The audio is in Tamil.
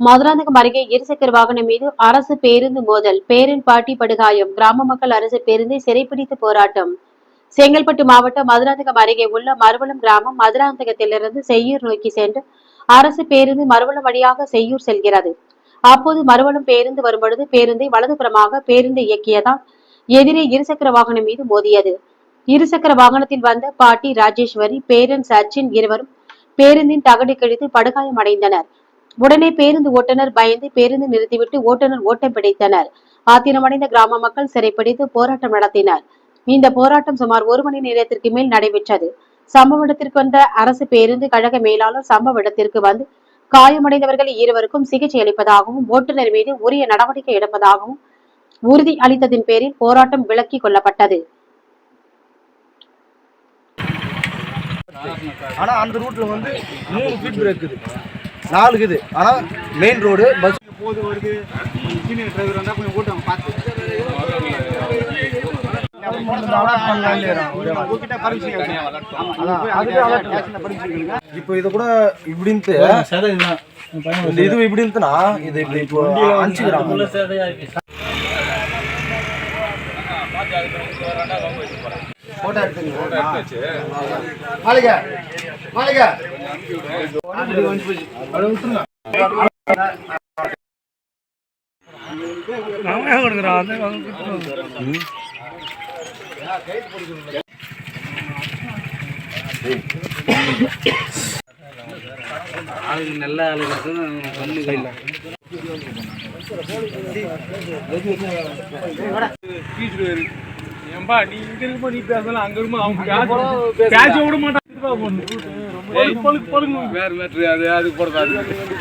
மதுராந்தகம் அருகே இருசக்கர வாகனம் மீது அரசு பேருந்து மோதல் பேரன் பாட்டி படுகாயம் கிராம மக்கள் அரசு பேருந்தை சிறைப்பிடித்து போராட்டம். செங்கல்பட்டு மாவட்டம் மதுராந்தகம் அருகே உள்ள மறுவலம் கிராமம் மதுராந்தகத்திலிருந்து செய்யூர் நோக்கி சென்று அரசு பேருந்து மறுவலம் வழியாக செய்யூர் செல்கிறது. அப்போது மறுவலம் பேருந்து வரும்பொழுது பேருந்தை வலதுபுறமாக பேருந்து இயக்கியதால் எதிரே இருசக்கர வாகனம் மீது மோதியது. இருசக்கர வாகனத்தில் வந்த பாட்டி ராஜேஸ்வரி பேரன் சச்சின் இருவரும் பேருந்தின் தகடு கிழித்து படுகாயம் அடைந்தனர். உடனே பேருந்து ஓட்டுநர் பயந்து பேருந்து நிறுத்திவிட்டு ஓட்டுநர் ஓட்டம் பிடித்தனர். ஆத்திரமடைந்த கிராம மக்கள் சிறைப்பிடித்து போராட்டம் நடத்தினர். இந்த போராட்டம் சுமார் ஒரு மணி நேரத்திற்கு மேல் நடைபெற்றது. சம்பவ இடத்திற்கு வந்த அரசு பேருந்து கழக மேலாளர் சம்பவ இடத்திற்கு வந்து காயமடைந்தவர்கள் இருவருக்கும் சிகிச்சை அளிப்பதாகவும் ஓட்டுநர் மீது உரிய நடவடிக்கை எடுப்பதாகவும் உறுதி அளித்ததின் பேரில் போராட்டம் விலக்கிக் கொள்ளப்பட்டது. ஆனா அந்த ரூட்ல வந்து மூணு ஃபீட் பிரேக் இருக்கு நாலு இருக்குது ஆனா மெயின் ரோடு பஸ் போது வருது சீனியர் டிரைவர் வந்தால் கொஞ்சம் ஓட்டம் பார்த்து இப்போ இதை கூட இப்படின்ட்டு இந்த இது இப்படின்ட்டுனா இது இப்படி இப்போ அனுப்பிச்சுக்கிறாங்க போட்டோ எடுத்துங்க மாளிகை மாளிகை ஏம்பா நீ இங்க இருக்கும்போது நீ பேசலாம் அங்க இருக்கும்போது அவங்க பேச பேச விட மாட்டான் வேற மேட்ரு அது அதுக்கு போடுறது